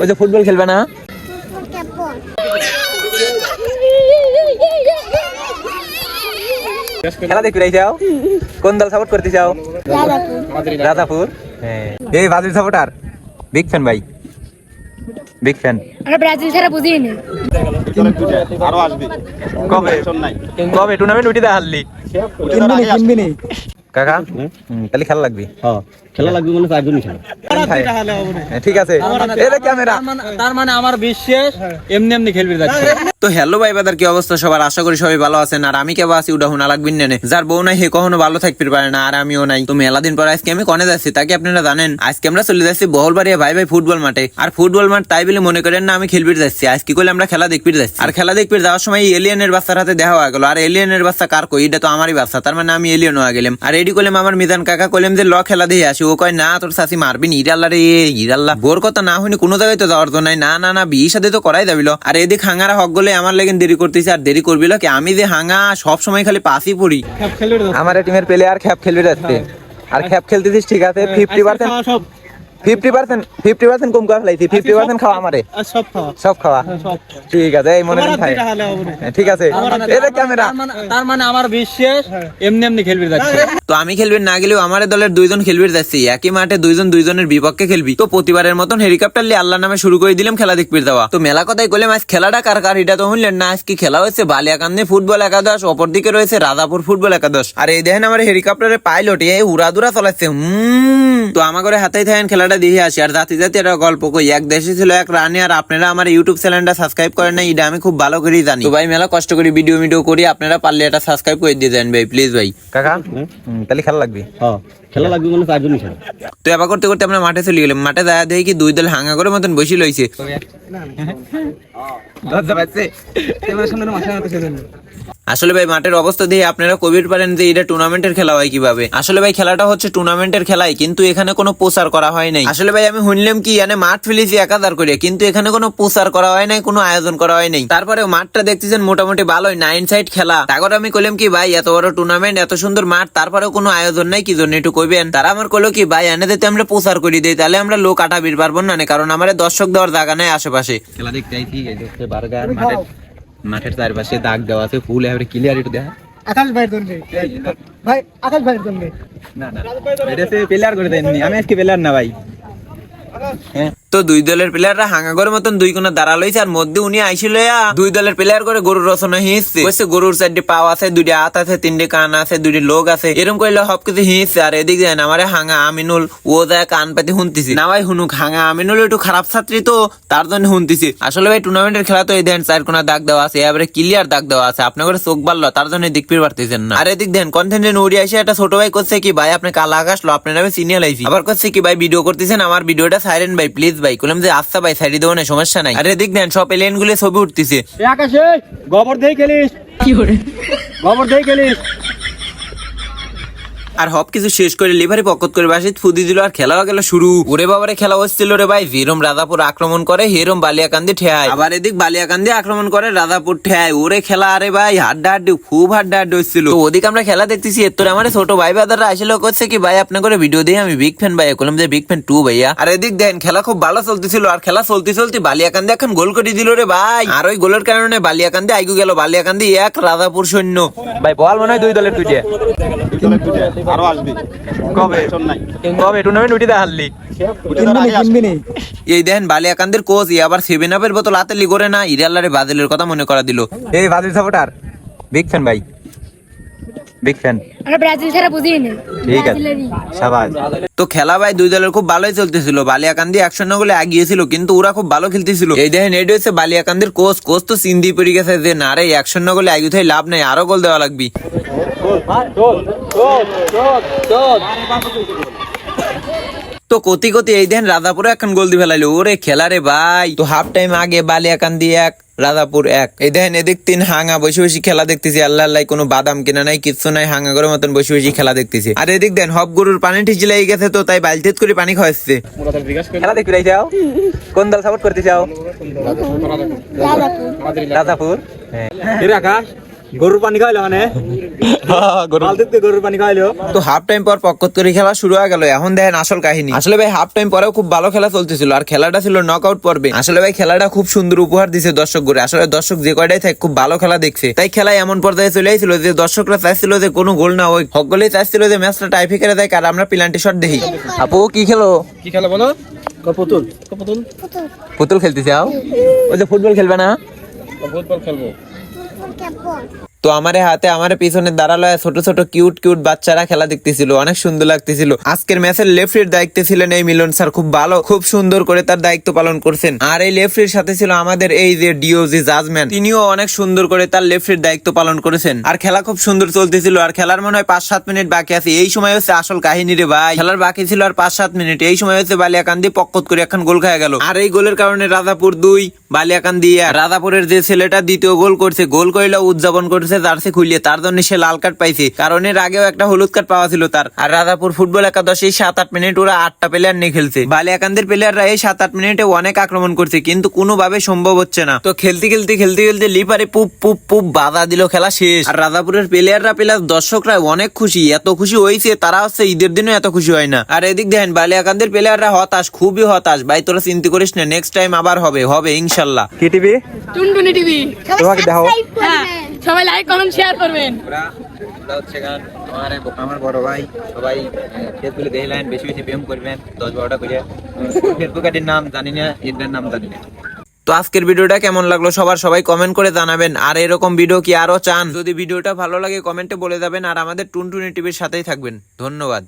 ওই যে ফুটবল খেলবে না? খেলা রাই যাও। কোন দল সাপোর্ট করতে চাও? রাজাপুর। হ্যাঁ। এই ব্রাজিল সাপোর্টার বিগ ফ্যান ভাই। বিগ ফ্যান আমরা ব্রাজিল ছাড়া আরও আসবে। কবে? কবে? টুর্নামেন্ট উঠি দা হারলি কিনবি কাকা? খালি তাহলে খেলা লাগবে? হ্যাঁ খেলা লাগবে মানে চারজনই খেলা। হ্যাঁ, ঠিক আছে। এই ক্যামেরা। তার মানে আমার বিশ্বাস এমনি এমনি খেলবি যাচ্ছে। তো হ্যালো ভাই বাদার, কি অবস্থা? সবার আশা করি সবাই ভালো আছেন। আর আমি কেবল আছি উডা হুনা লাগবিন নেনে। যার বউ নাই হে কখনো ভালো থাকতে পারে না, আর আমিও নাই। তো মেলা দিন পর আজকে আমি কনে যাচ্ছি তাকে আপনারা জানেন? আজকে আমরা চলে যাচ্ছি বহলবাড়িয়া ভাই ভাই ফুটবল মাঠে। আর ফুটবল মাঠ তাই বলে মনে করেন না, আমি খেলবির যাচ্ছি। আজকে করলে আমরা খেলা দেখবির যাচ্ছি। আর খেলা দেখবির যাওয়ার সময় এলিয়ানের বাচ্চার হাতে দেখা হয়ে গেল। আর এলিয়ানের বাচ্চা কার কই? এটা তো আমারই বাচ্চা, তার মানে আমি এলিয়ন হয়ে গেলাম। আর এডি করলাম আমার মিজান কাকা, কইলাম যে, ল, খেলা দিয়ে আসি। ও কয়, না, তোর শাসি মারবি নি। ইরাল্লা রে, ইরাল্লা। বোর কথা না হইনি কোনো জায়গায় তো যাওয়ার তো নাই। না না না, বিয়ে সাথে তো করাই যাবিল। আর এদিক হাঙ্গারা হক গলে আমার লেগে দেরি করতেছি আর দেরি করবি কি? আমি যে হাঙ্গা সব সময় খালি পাসই পড়ি। আমার টিমের প্লেয়ার খ্যাপ খেলবে যাচ্ছে আর খ্যাপ খেলতেছিস ঠিক আছে ফিফটি পার্সেন্ট সব। ফিফটি পার্সেন্ট ফিফটি পার্সেন্ট কম করে ফেলাইছি ফিফটি পার্সেন্ট খাওয়া আমারে। সব খাওয়া। সব খাওয়া। ঠিক আছে এই মনে খাই ঠিক আছে। এই ক্যামেরা। তার মানে- মানে আমার বিশ্বাস এমনি এমনি খেলবি যাচ্ছে। তো আমি খেলবি না গেলেও আমার দলের দুইজন খেলবি যাচ্ছি। একই মাঠে দুইজন দুইজনের বিপক্ষে খেলবি। তো প্রতিবারের মতন হেলিকপ্টার নিয়ে আল্লাহ নামে শুরু করে দিলাম খেলা দেখবি দেওয়া তো মেলা কথাই কইলাম আজ খেলাটা কার কার? এটা তো শুনলেন না আজ কি খেলা হয়েছে বালিয়াকান্দি ফুটবল একাদশ অপর দিকে রয়েছে রাজাপুর ফুটবল একাদশ। আর এই দেখেন আমার হেলিকপ্টারের পাইলট এ উড়াদুরা চলাচ্ছে। হুম। তো আমার ঘরে হাতেই থাকেন খেলাটা দিয়ে আসি। আর জাতি জাতি একটা গল্প কই এক দেশে ছিল এক রানী আর আপনারা আমার ইউটিউব চ্যানেলটা সাবস্ক্রাইব করেন না এটা আমি খুব ভালো করেই জানি। তো ভাই মেলা কষ্ট করে ভিডিও ভিডিও করি আপনারা পারলে এটা সাবস্ক্রাইব করে দিয়ে দেন ভাই প্লিজ ভাই। কাকা তাহলে খেলা লাগবে। হ্যাঁ খেলা লাগবে মানে চারজনই খেলা। তো এবার করতে করতে আমরা মাঠে চলে গেলাম। মাঠে দেখা দেখি কি দুই দল হাঙ্গা করে মতন বসে লইছে আসলে ভাই, মাঠের অবস্থা দিয়ে আপনারা কবির পারেন যে এটা টুর্নামেন্টের খেলা হয় কীভাবে। আসলে ভাই, খেলাটা হচ্ছে টুর্নামেন্টের খেলাই, কিন্তু এখানে কোনো প্রচার করা হয় নাই। আসলে ভাই, আমি শুনলাম কি, এখানে মাঠ ফেলেছি এক হাজার করে, কিন্তু এখানে কোনো প্রচার করা হয় নাই, কোনো আয়োজন করা হয় নাই। তারপরে মাঠটা দেখতেছেন মোটামুটি ভালোই নাইন সাইড খেলা। তারপর আমি কইলাম কি, ভাই, এত বড় টুর্নামেন্ট এত সুন্দর মাঠ, তারপরেও কোনো আয়োজন নাই, কি জন্য একটু কইবেন? তারা আমার কইলো কি, ভাই, এনে দিতে আমরা প্রচার করি দিই, তাহলে আমরা লোক আটাবির পারব না কারণ আমার দর্শক দেওয়ার জায়গা নাই আশেপাশে। খেলা দেখতে আইছি মাঠের চারপাশে দাগ দেওয়া আছে ফুল এবারে ক্লিয়ার একটু দেখা আকাশ ভাইয়ের জন্য। ভাই আকাশ ভাইয়ের জন্য। না না এটা সে প্লেয়ার করে দেননি আমি আজকে প্লেয়ার না ভাই। তো দুই দলের প্লেয়াররা হাঙ্গাগরের মতন দুই কোনা দাঁড়াল হইছে আর মধ্যে উনি আইছিল দুই দলের প্লেয়ার করে গরুর রচনা হিঁচছে। কইছে গরুর চারটি পাও আছে, দুইটি হাত আছে, তিনটি কান আছে, দুইটি লোক আছে। এরকম কইলে সব কিছু হিঁচছে। আর এদিক যায় আমারে হাঙ্গা আমিনুল, ও যায় কান পাতি শুনতেছি না ভাই হুনুক, হাঙ্গা আমিনুল একটু খারাপ ছাত্রী তো, তার জন্য শুনতেছি আসলে ভাই টুর্নামেন্টের খেলা তো এই দেন, চার কোনা দাগ দেওয়া আছে, এবারে ক্লিয়ার দাগ দেওয়া আছে। আপনার করে চোখ বাড়লো, তার জন্য দিক ফির পারতেছেন না। আর এদিক দেন কন্টেন্টের উড়ি আসে একটা ছোট ভাই করছে কি, ভাই, আপনি কালা আকাশ লো, আপনার আমি সিনিয়র লাইছি আবার করছে কি, ভাই ভিডিও করতেছেন, আমার ভিডিওটা সাইলেন্ট ভাই প্লিজ ভাই কইলাম যে আচ্ছা ভাই সাইডে দেবো না সমস্যা নাই। আরে দেখ দেন সব এলিয়ানগুলো ছবি উঠতেছে। আকাশে গোবর দিয়ে খেলিস। কি করে? গোবর দিয়ে খেলিস। আর সব কিছু শেষ করে লিভারি পকত করে বাসিত ফুদি দিল আর খেলা গেল শুরু। ওরে বাবারে খেলা হচ্ছিল রে ভাই। যেরম রাধাপুর আক্রমণ করে হেরম বালিয়াকান্দি ঠেয়ায়। আবার এদিক বালিয়াকান্দি আক্রমণ করে রাধাপুর ঠেয়ায়। ওরে খেলা আরে ভাই হাড্ডা হাড্ডি খুব হাড্ডা হাড্ডি হচ্ছিল। তো ওদিকে আমরা খেলা দেখতেছি এর তোরে আমার ছোট ভাই বাদাররা আসলে করছে কি ভাই আপনার করে ভিডিও দিয়ে আমি বিগ ফ্যান ভাই কলম যে বিগ ফ্যান টু ভাইয়া। আর এদিক দেন খেলা খুব ভালো চলতেছিল আর খেলা চলতে চলতে বালিয়াকান্দি এখন গোল করে দিল রে ভাই। আর ওই গোলের কারণে বালিয়াকান্দি আইগু গেল বালিয়াকান্দি এক রাধাপুর সৈন্য ভাই বল মনে হয় দুই দলের দুইটা আরও আসবে। কবে? কবে? টুর্নামেন্ট উঠি এই দেখেন বালিয়াকান্দের কোচ ই আবার সেভেন আপের বোতল হাতে লিগরে না ইরাল্লারে বাদলের কথা মনে করা দিল। এই বাদল সাপোর্টার বিগ ফ্যান ভাই। বিগ ফ্যান আমরা ব্রাজিল ছাড়া বুঝিয়ে নেই ঠিক আছে। তো খেলা ভাই দুই দলের খুব ভালোই চলতেছিল। বালিয়াকান্দি একশো গোলে আগিয়েছিল কিন্তু ওরা খুব ভালো খেলতেছিল। এই দেখেন এটি হচ্ছে বালিয়াকান্দির কোচ কোচ তো সিন্ধি পড়ে গেছে যে না রে একশো গোলে আগিয়ে লাভ নেই আরও গোল দেওয়া লাগবে। তো কতি কতি এই দেন রাধাপুরে এখন গোল দিয়ে ফেলাইলো। ওরে খেলা রে ভাই। তো হাফ টাইম আগে বালিয়াকান্দি এক রাধাপুর এক। এই দেখেন এদিক তিন হাঙ্গা বসে বসে খেলা দেখতেছি। আল্লাহ আল্লাহ কোনো বাদাম কিনা নাই কিচ্ছু নাই হাঙ্গা করে মতন বসে বসে খেলা দেখতেছি। আর এদিক দেন হব গরুর পানি ঠিচি লেগে গেছে তো তাই বালতিত করে পানি খাওয়াচ্ছে খেলা দেখবি রাই যাও। কোন দল সাপোর্ট করতে চাও রাধাপুর হ্যাঁ। এর আকাশ গরুর পানি খাইলো মানে? বালতিতে গরুর পানি খাইলো? তো হাফ টাইম পর পক্কত করে খেলা শুরু হয়ে গেল এখন দেখেন আসল কাহিনী। আসলে ভাই হাফ টাইম পরেও খুব ভালো খেলা চলতেছিল আর খেলাটা ছিল নক আউট পর্বে। আসলে ভাই খেলাটা খুব সুন্দর উপহার দিছে দর্শক করে আসলে দর্শক যে কয়টাই থাকে খুব ভালো খেলা দেখছে। তাই খেলায় এমন পর্যায়ে চলে আসছিল যে দর্শকরা চাইছিল যে কোনো গোল না হোক সকলেই চাইছিল যে ম্যাচটা টাইফিকারে দেয় আর আমরা প্লান্টি শট দেখি। আপু কি খেলো? কি খেলা বলো? পুতুল পুতুল পুতুল খেলতে চাও ওই যে ফুটবল খেলবে না? ফুটবল খেলব। 不 তো আমার হাতে আমার পিছনে দাঁড়াল ছোট ছোট কিউট কিউট বাচ্চারা খেলা দেখতেছিল, অনেক সুন্দর লাগতেছিল। আজকের ম্যাচের লেফটের দায়িত্বে ছিলেন এই মিলন স্যার, খুব ভালো, খুব সুন্দর করে তার দায়িত্ব পালন করছেন। আর এই লেফটের সাথে ছিল আমাদের এই যে ডিওজি জাজম্যান, তিনিও অনেক সুন্দর করে তার লেফটের দায়িত্ব পালন করেছেন। আর খেলা খুব সুন্দর চলতেছিল, আর খেলার মনে হয় পাঁচ সাত মিনিট বাকি আছে। এই সময় হচ্ছে আসল কাহিনী রে ভাই। খেলার বাকি ছিল আর পাঁচ সাত মিনিট। এই সময় হচ্ছে বালিয়াকান্দি পক্কত করে এখন গোল খাওয়া গেল। আর এই গোলের কারণে রাজাপুর দুই, বালিয়াকান্দি। রাজাপুরের যে ছেলেটা দ্বিতীয় গোল করছে, গোল করিলা উদযাপন করেছে জার্সি খুলিয়ে তার জন্য সে লাল কার্ড পাইছে। কারণ এর আগেও একটা হলুদ কার্ড পাওয়া ছিল তার। আর রাজাপুর ফুটবল একাদশে সাত আট মিনিট ওরা আটটা প্লেয়ার নিয়ে খেলছে। বালিয়াকান্দির প্লেয়াররা এই সাত আট মিনিটে অনেক আক্রমণ করছে কিন্তু কোনোভাবে সম্ভব হচ্ছে না। তো খেলতে খেলতে খেলতে খেলতে লিপারে পুপ পুপ পুপ বাধা দিল খেলা শেষ। আর রাজাপুরের প্লেয়াররা প্লাস দর্শকরা অনেক খুশি এত খুশি হয়েছে তারা হচ্ছে ঈদের দিনও এত খুশি হয় না। আর এদিক দেখেন বালিয়াকান্দির প্লেয়াররা হতাশ খুবই হতাশ। ভাই তোরা চিন্তা করিস না নেক্সট টাইম আবার হবে হবে ইনশাল্লাহ। কি টিভি? টুনটুনি টিভি। তোমাকে দেখো হ্যাঁ সবাই লাইক কমেন্ট শেয়ার করবেন। আমার বড় ভাই, সবাই ফেসবুকে দেখলেন বেশি বেশি প্রেম করবেন, দশ বারোটা করে। ফেসবুকের নাম জানি না এদের নাম জানি না। তো আজকের ভিডিওটা কেমন লাগল সবার সবাই কমেন্ট করে জানাবেন। আর এরকম ভিডিও কি আরও চান? যদি ভিডিওটা ভালো লাগে কমেন্টে বলে যাবেন। আর আমাদের টুনটুনি টিভির সাথেই থাকবেন। ধন্যবাদ।